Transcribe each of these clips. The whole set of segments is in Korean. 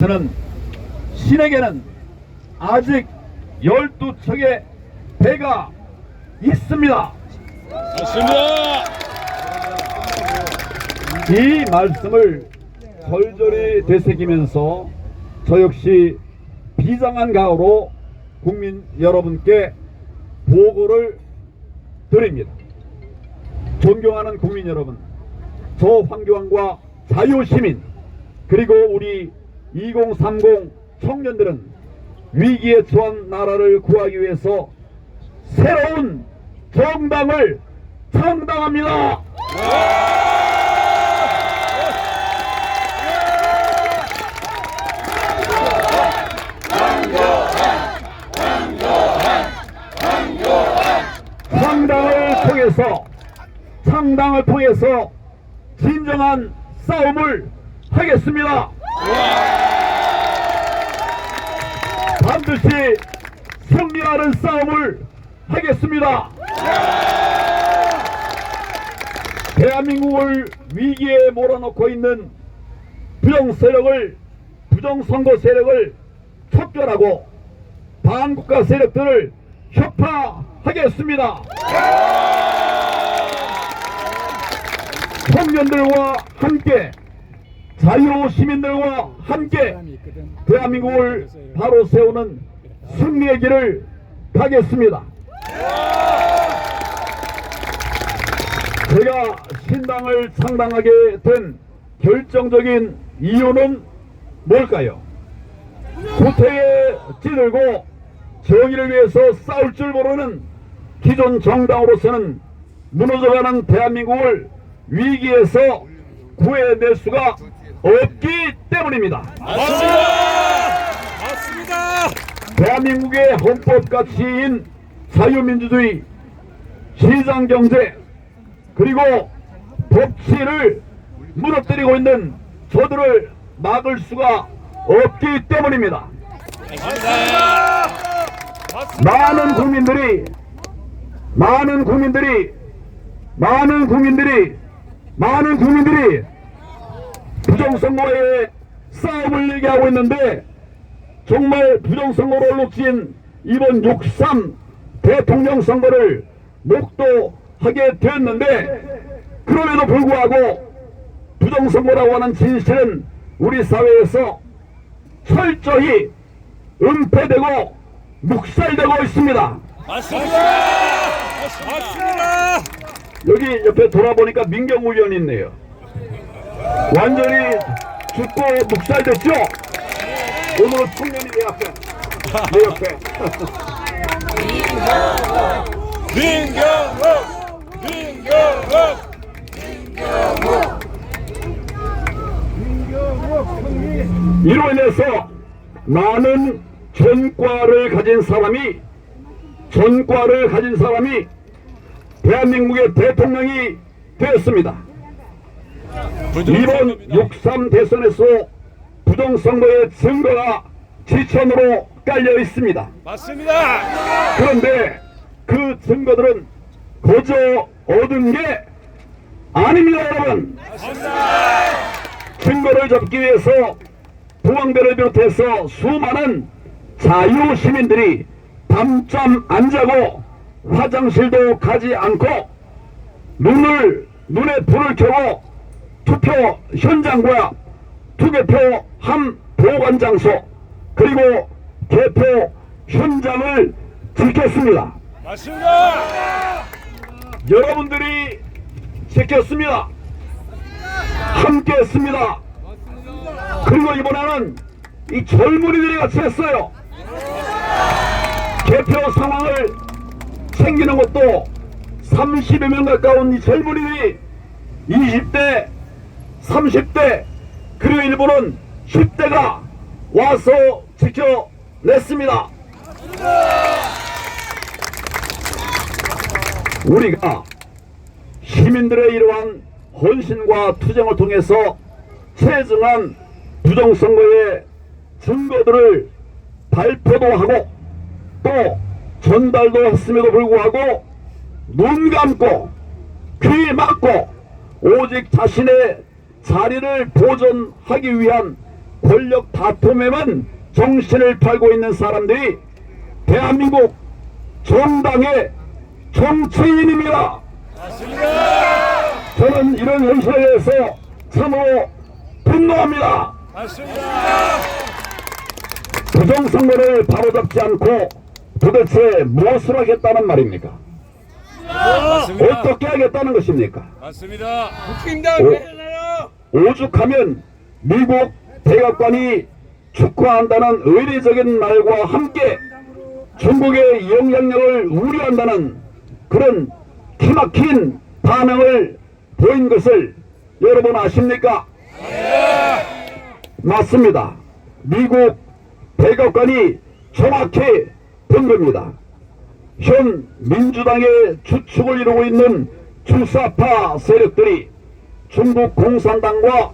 저는 신에게는 아직 12척의 배가 있습니다. 맞습니다. 이 말씀을 절절히 되새기면서 저 역시 비장한 가오로 국민 여러분께 보고를 드립니다. 존경하는 국민 여러분, 저 황교안과 자유시민 그리고 우리 2030 청년들은 위기에 처한 나라를 구하기 위해서 새로운 정당을 창당합니다. 창당을 통해서 창당을 통해서 진정한 싸움을 하겠습니다. 반드시 승리하는 싸움을 하겠습니다. 대한민국을 위기에 몰아넣고 있는 부정 세력을 부정 선거 세력을 척결하고 반국가 세력들을 혁파하겠습니다. 청년들과 함께 자유 시민들과 함께 대한민국을 바로 세우는 승리의 길을 가겠습니다. 제가 신당을 창당하게 된 결정적인 이유는 뭘까요? 구태에 찌들고 정의를 위해서 싸울 줄 모르는 기존 정당으로서는 무너져가는 대한민국을 위기에서 구해낼 수가 없기 때문입니다. 맞습니다. 맞습니다. 대한민국의 헌법 가치인 자유민주주의, 시장경제, 그리고 법치를 무너뜨리고 있는 저들을 막을 수가 없기 때문입니다. 맞습니다. 많은 국민들이, 많은 국민들이, 많은 국민들이, 많은 국민들이 부정선거에 싸움을 얘기하고 있는데 정말 부정선거로 녹진 이번 6.3 대통령 선거를 목도하게 되었는데 그럼에도 불구하고 부정선거라고 하는 진실은 우리 사회에서 철저히 은폐되고 묵살되고 있습니다. 맞습니다. 맞습니다. 여기 옆에 돌아보니까 민경우 의원이 있네요. 완전히 죽고 묵살됐죠? 오늘 청년이 내 앞에, 내 옆에. 민경욱. 민경욱. 이로 인해서 많은 전과를 가진 사람이 전과를 가진 사람이 대한민국의 대통령이 되었습니다. 이번 6.3 대선에서 부정선거의 증거가 지천으로 깔려 있습니다. 맞습니다. 그런데 그 증거들은 거저 얻은 게 아닙니다, 여러분. 증거를 잡기 위해서 부방대를 비롯해서 수많은 자유 시민들이 밤잠 안 자고 화장실도 가지 않고 눈을 눈에 불을 켜고 투표 현장과 투개표 함 보관 장소 그리고 개표 현장을 지켰습니다. 맞습니다. 여러분들이 지켰습니다. 함께 했습니다. 그리고 이번에는 이 젊은이들이 같이 했어요. 개표 상황을 챙기는 것도 30여 명 가까운 이 젊은이들이 20대, 30대, 그리고 일부는 10대가 와서 지켜냈습니다. 우리가 시민들의 이러한 헌신과 투쟁을 통해서 체증한 부정선거의 증거들을 발표도 하고 또 전달도 했음에도 불구하고 눈 감고 귀 막고 오직 자신의 자리를 보존하기 위한 권력 다툼에만 정신을 팔고 있는 사람들이 대한민국 정당의 정치인입니다. 맞습니다. 저는 이런 현실에 대해서 참으로 분노합니다. 맞습니다. 부정선거를 바로잡지 않고 도대체 무엇을 하겠다는 말입니까? 맞습니다. 어떻게 하겠다는 것입니까? 맞습니다. 국힘당 오죽하면 미국 대각관이 축구한다는 의례적인 말과 함께 중국의 영향력을 우려한다는 그런 기막힌 반응을 보인 것을 여러분 아십니까? 맞습니다. 미국 대각관이 정확히 본 겁니다. 현 민주당의 주축을 이루고 있는 주사파 세력들이 중국 공산당과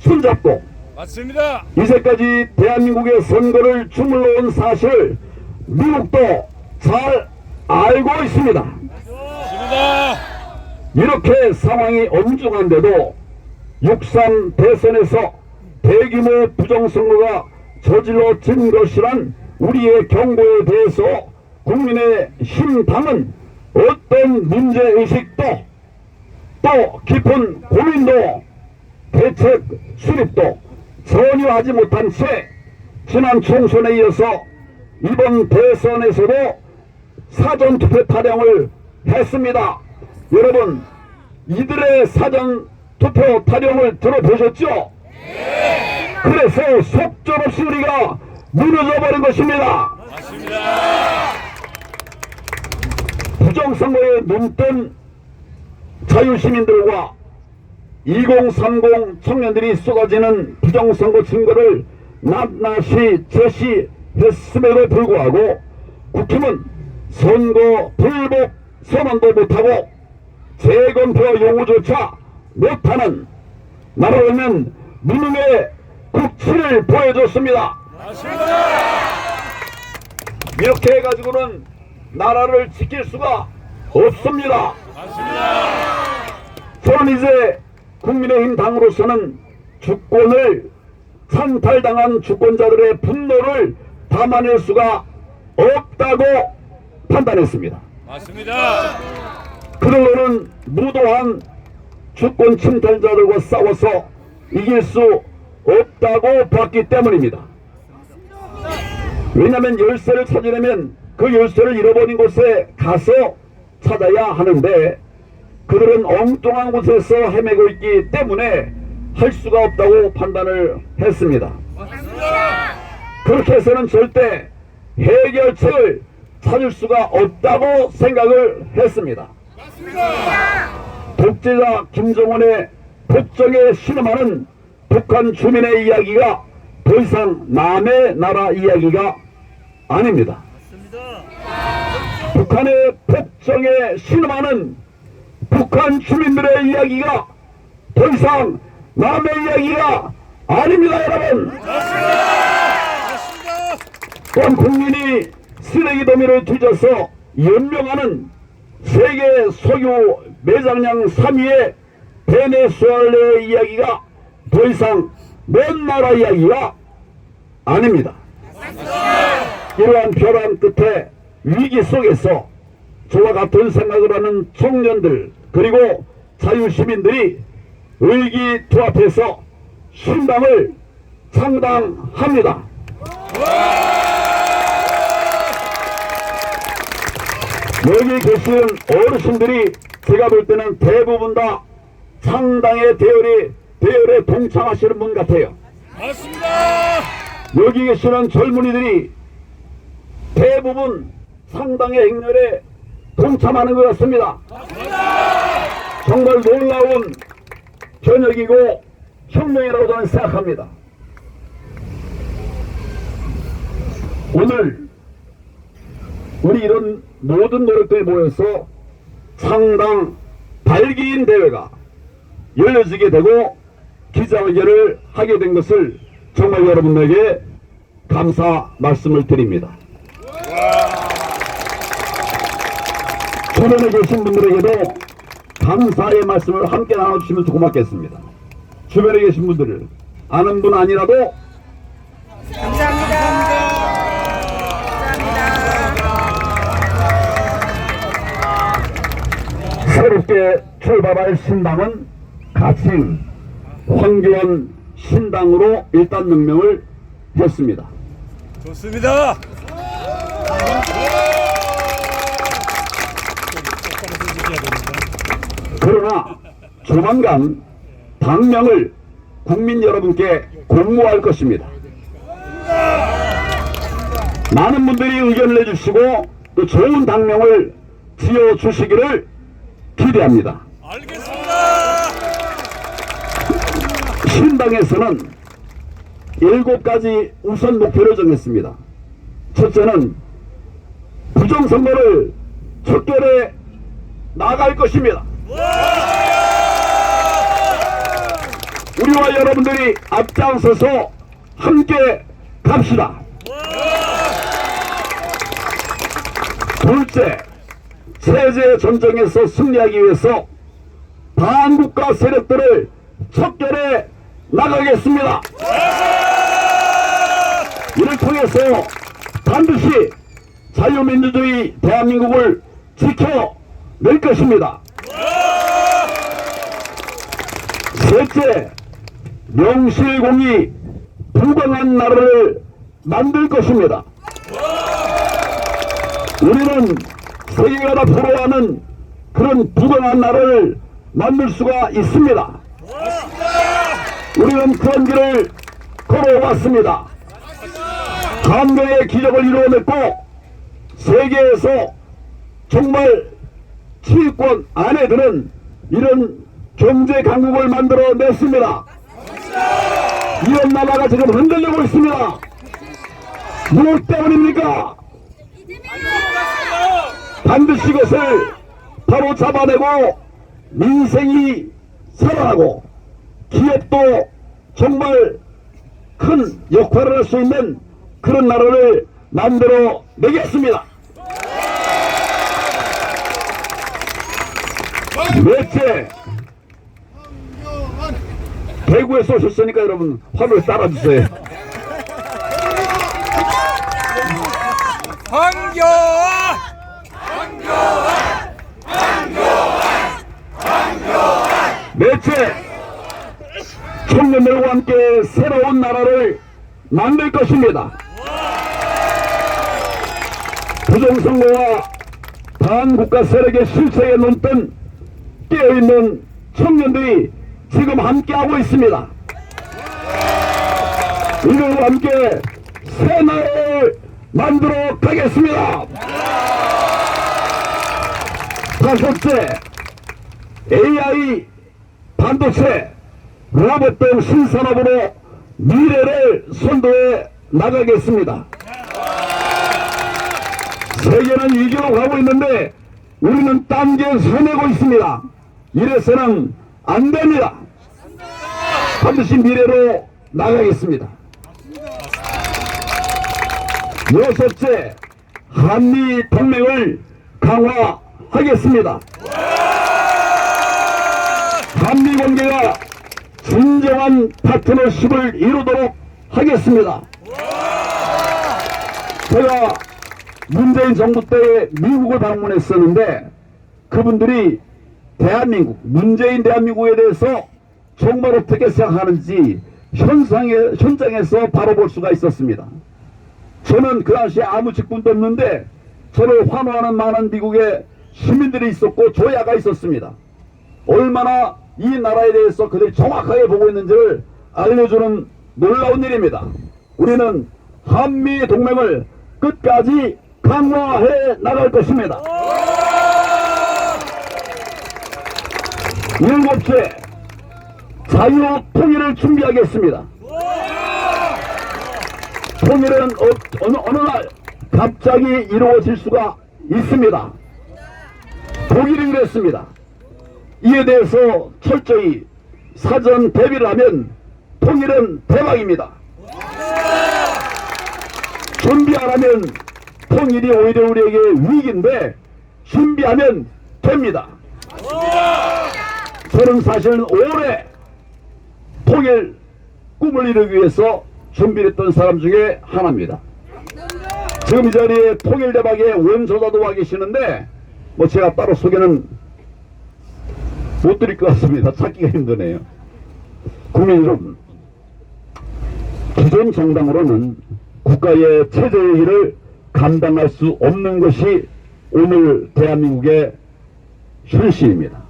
손잡고 맞습니다. 이제까지 대한민국의 선거를 주물러 온 사실을 미국도 잘 알고 있습니다. 맞습니다. 이렇게 상황이 엄중한데도 6.3 대선에서 대규모 부정선거가 저질러진 것이란 우리의 경고에 대해서 국민의 심당은 어떤 문제의식도 또 깊은 고민도 대책 수립도 전혀 하지 못한 채 지난 총선에 이어서 이번 대선에서도 사전투표 타령을 했습니다. 여러분 이들의 사전투표 타령을 들어보셨죠? 그래서 속절없이 우리가 무너져 버린 것입니다. 맞습니다. 부정선거에 눈뜬 자유시민들과 2030 청년들이 쏟아지는 부정선거 증거를 낱낱이 제시했음에도 불구하고 국힘은 선거 불복 선언도 못하고 재검표 요구조차 못하는 나라로는 무능의 국치를 보여줬습니다. 이렇게 해가지고는 나라를 지킬 수가 없습니다. 맞습니다. 저는 이제 국민의힘 당으로서는 주권을 찬탈당한 주권자들의 분노를 담아낼 수가 없다고 판단했습니다. 맞습니다. 그들로는 무도한 주권 침탈자들과 싸워서 이길 수 없다고 봤기 때문입니다. 왜냐하면 열쇠를 찾으려면 그 열쇠를 잃어버린 곳에 가서 찾아야 하는데 그들은 엉뚱한 곳에서 헤매고 있기 때문에 할 수가 없다고 판단을 했습니다. 그렇게 해서는 절대 해결책을 찾을 수가 없다고 생각을 했습니다. 독재자 김정은의 북정에 신음하는 북한 주민의 이야기가 더 이상 남의 나라 이야기가 아닙니다. 북한의 북 정에 신음하는 북한 주민들의 이야기가 더 이상 남의 이야기가 아닙니다, 여러분. 또한 국민이 쓰레기 더미를 뒤져서 연명하는 세계 석유 매장량 3위의 베네수엘라의 이야기가 더 이상 먼 나라 이야기가 아닙니다. 이러한 벼랑 끝에 위기 속에서 저와 같은 생각을 하는 청년들 그리고 자유시민들이 의기투합해서 신당을 창당합니다. 여기 계신 어르신들이 제가 볼 때는 대부분 다 창당의 대열에, 대열에 동참하시는 분 같아요. 맞습니다. 여기 계시는 젊은이들이 대부분 상당의 행렬에 동참하는 것 같습니다. 정말 놀라운 저녁이고 혁명이라고 저는 생각합니다. 오늘 우리 이런 모든 노력들이 모여서 상당 발기인 대회가 열려지게 되고 기자회견을 하게 된 것을 정말 여러분에게 감사 말씀을 드립니다. 초대해 주신 분들에게도 감사의 말씀을 함께 나눠주시면 고맙겠습니다. 주변에 계신 분들을 아는 분 아니라도 감사합니다. 감사합니다. 새롭게 출발할 신당은 가칭 황교안 신당으로 일단 명명을 했습니다. 좋습니다. 그러나 조만간 당명을 국민 여러분께 공모할 것입니다. 많은 분들이 의견을 내주시고 또 좋은 당명을 지어 주시기를 기대합니다. 알겠습니다. 신당에서는 일곱 가지 우선 목표를 정했습니다. 첫째는 부정선거를 척결해 나갈 것입니다. 우리와 여러분들이 앞장서서 함께 갑시다. 둘째, 체제 전쟁에서 승리하기 위해서 반국가 세력들을 척결해 나가겠습니다. 이를 통해서 반드시 자유민주주의 대한민국을 지켜낼 것입니다. 셋째, 명실공히 부강한 나라를 만들 것입니다. 우리는 세계가 다 부러워하는 그런 부강한 나라를 만들 수가 있습니다. 우리는 그런 길을 걸어왔습니다. 감동의 기적을 이루어냈고 세계에서 정말 치유권 안에 드는 이런 경제 강국을 만들어 냈습니다. 이런 나라가 지금 흔들리고 있습니다. 무엇 때문입니까? 반드시 이것을 바로 잡아내고 민생이 살아나고 기업도 정말 큰 역할을 할 수 있는 그런 나라를 만들어 내겠습니다. 넷째, 대구에서 오셨으니까 여러분 화면 따라주세요. 황교안. 넷째, 청년들과 함께 새로운 나라를 만들 것입니다. 부정선거와 반국가 세력의 실체에 눈뜬 깨어있는 청년들이 지금 함께하고 있습니다. 이들과 함께 새 나라를 만들어 가겠습니다. 다섯째, AI, 반도체, 로봇 등 신산업으로 미래를 선도해 나가겠습니다. 세계는 이기로 가고 있는데 우리는 딴게 서내고 있습니다. 이래서는 안 됩니다. 반드시 미래로 나가겠습니다. 여섯째, 한미 동맹을 강화하겠습니다. 한미 관계가 진정한 파트너십을 이루도록 하겠습니다. 제가 문재인 정부 때 미국을 방문했었는데 그분들이 대한민국, 문재인 대한민국에 대해서 정말 어떻게 생각하는지 현상에, 현장에서 바로 볼 수가 있었습니다. 저는 그 당시에 아무 직분도 없는데 저를 환호하는 많은 미국의 시민들이 있었고 조야가 있었습니다. 얼마나 이 나라에 대해서 그들이 정확하게 보고 있는지를 알려주는 놀라운 일입니다. 우리는 한미 동맹을 끝까지 강화해 나갈 것입니다. 일곱째, 자유 통일을 준비하겠습니다. 통일은 어, 어느, 어느 날 갑자기 이루어질 수가 있습니다. 독일이 그랬습니다. 이에 대해서 철저히 사전 대비를 하면 통일은 대박입니다. 준비 안 하면 통일이 오히려 우리에게 위기인데 준비하면 됩니다. 저는 사실 오래 통일 꿈을 이루기 위해서 준비했던 사람 중에 하나입니다. 지금 이 자리에 통일 대박의 원조자도 와 계시는데 뭐 제가 따로 소개는 못 드릴 것 같습니다. 찾기가 힘드네요. 국민 여러분, 기존 정당으로는 국가의 체제의 일을 감당할 수 없는 것이 오늘 대한민국의 현실입니다.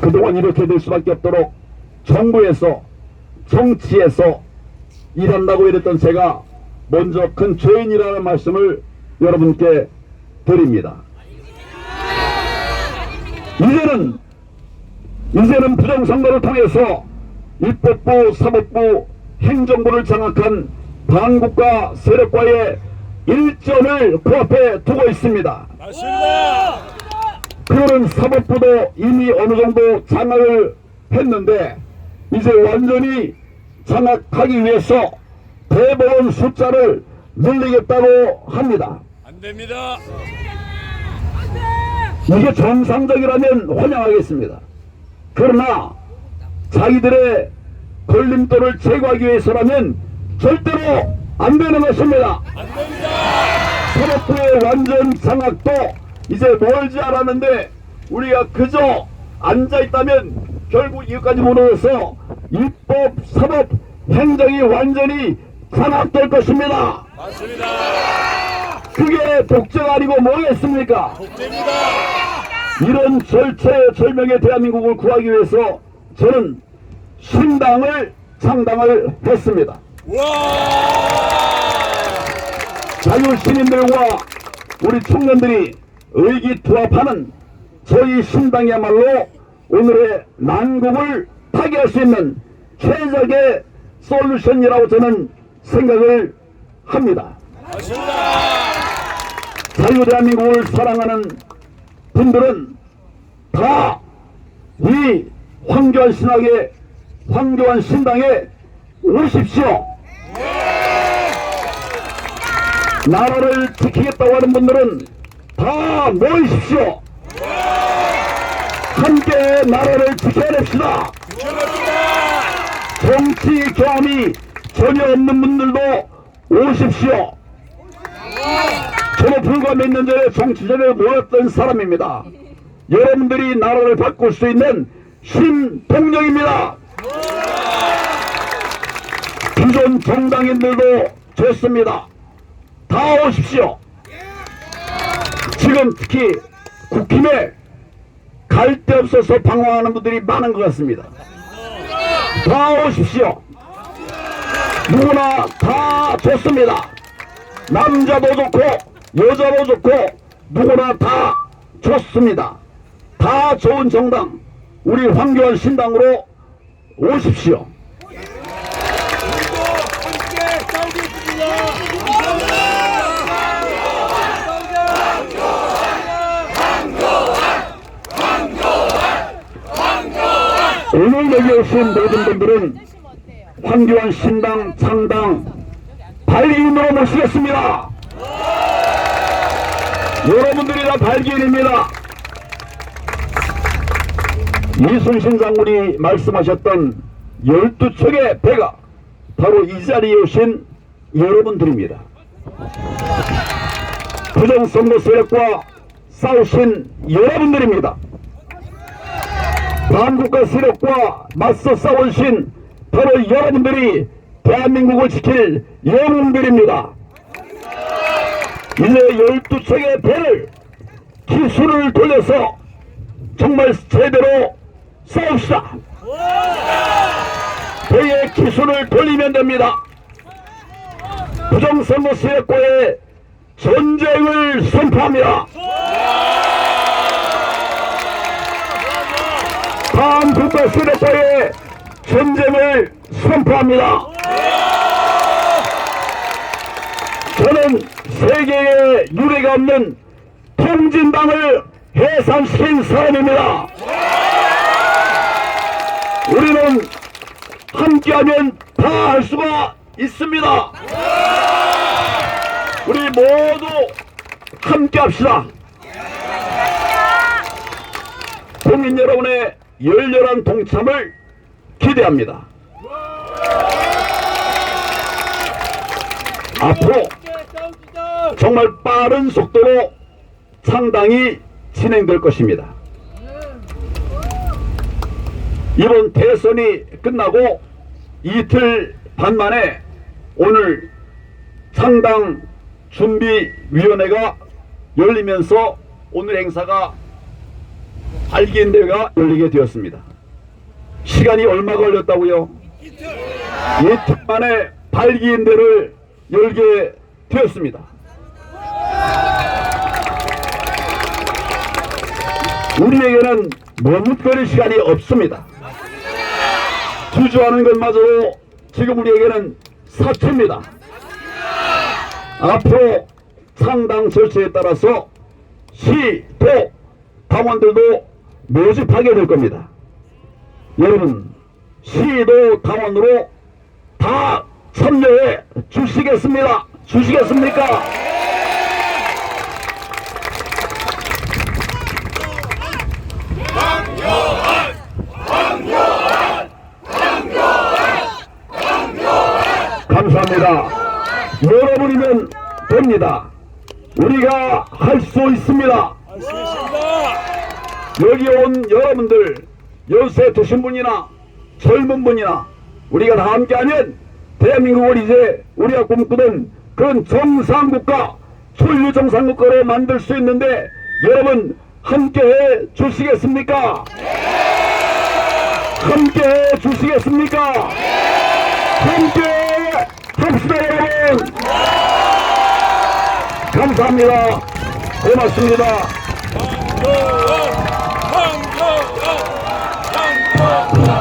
그동안 이렇게 될 수밖에 없도록 정부에서 정치에서 일한다고 이랬던 제가 먼저 큰 죄인이라는 말씀을 여러분께 드립니다. 이제는 이제는 부정선거를 통해서 입법부, 사법부, 행정부를 장악한 당국과 세력과의 일전을 코앞에 두고 있습니다. 맞습니다. 그거는 사법부도 이미 어느 정도 장악을 했는데 이제 완전히 장악하기 위해서 대법원 숫자를 늘리겠다고 합니다. 안 됩니다. 이게 정상적이라면 환영하겠습니다. 그러나 자기들의 걸림돌을 제거하기 위해서라면 절대로 안 되는 것입니다. 안 됩니다. 사법부의 완전 장악도 이제 멀지 않았는데 우리가 그저 앉아 있다면 결국 이것까지 무너져서 입법, 사법, 행정이 완전히 장악될 것입니다. 맞습니다. 그게 독재가 아니고 뭐겠습니까? 됩니다. 이런 절체절명의 대한민국을 구하기 위해서 저는 신당을 창당을 했습니다. 와! 자유시민들과 우리 청년들이 의기투합하는 저희 신당이야말로 오늘의 난국을 타개할 수 있는 최적의 솔루션이라고 저는 생각을 합니다. 자유대한민국을 사랑하는 분들은 다 이 황교안 신학의 황교안 신당에 오십시오. 나라를 지키겠다고 하는 분들은 다 모이십시오. 함께 나라를 지켜냅시다. 정치 경험이 전혀 없는 분들도 오십시오. 저는 불과 몇 년 전에 정치전에 모였던 사람입니다. 여러분들이 나라를 바꿀 수 있는 신동력입니다. 기존 정당인들도 좋습니다. 다 오십시오. 지금 특히 국힘에 갈 데 없어서 방황하는 분들이 많은 것 같습니다. 다 오십시오. 누구나 다 좋습니다. 남자도 좋고 여자도 좋고 누구나 다 좋습니다. 다 좋은 정당 우리 황교안 신당으로 오십시오. 오늘 여기 오신 모든 분들은 황교안 신당 창당 발기인으로 모시겠습니다. 여러분들이 다 발기인입니다. 이순신 장군이 말씀하셨던 12척의 배가 바로 이 자리에 오신 여러분들입니다. 부정선거 세력과 싸우신 여러분들입니다. 반국가 세력과 맞서 싸우신 바로 여러분들이 대한민국을 지킬 영웅들입니다. 이제 12척의 배를 기술을 돌려서 정말 제대로 싸웁시다. 배의 기술을 돌리면 됩니다. 부정선거 세력과의 전쟁을 선포합니다. 반국가 세력과의 전쟁을 선포합니다. 저는 세계에 유례가 없는 통진당을 해산시킨 사람입니다. 우리는 함께하면 다 할 수가 있습니다. 우리 모두 함께합시다. 국민 여러분의 열렬한 동참을 기대합니다. 앞으로 정말 빠른 속도로 창당이 진행될 것입니다. 이번 대선이 끝나고 이틀 반 만에 오늘 창당 준비위원회가 열리면서 오늘 행사가 발기인대회가 열리게 되었습니다. 시간이 얼마 걸렸다고요? 이틀. 이틀 만에 발기인대를 열게 되었습니다. 우리에게는 머뭇거릴 시간이 없습니다. 주저하는 것마저도 지금 우리에게는 사치입니다. 앞으로 창당 절차에 따라서 시, 도, 당원들도 모집하게 될 겁니다. 여러분, 시도 당원으로 다 참여해 주시겠습니다. 주시겠습니까? 감사합니다. 여러분이면 됩니다. 우리가. 할 수 있습니다. 여기 온 여러분들 연세 드신 분이나 젊은 분이나 우리가 다 함께하면 대한민국을 이제 우리가 꿈꾸던 그런 정상국가 초유 정상국가로 만들 수 있는데 여러분 함께해 주시겠습니까? 함께해 주시겠습니까? 함께 합시다 여러분 감사합니다 고맙습니다 황교안, 황교안, 황교안.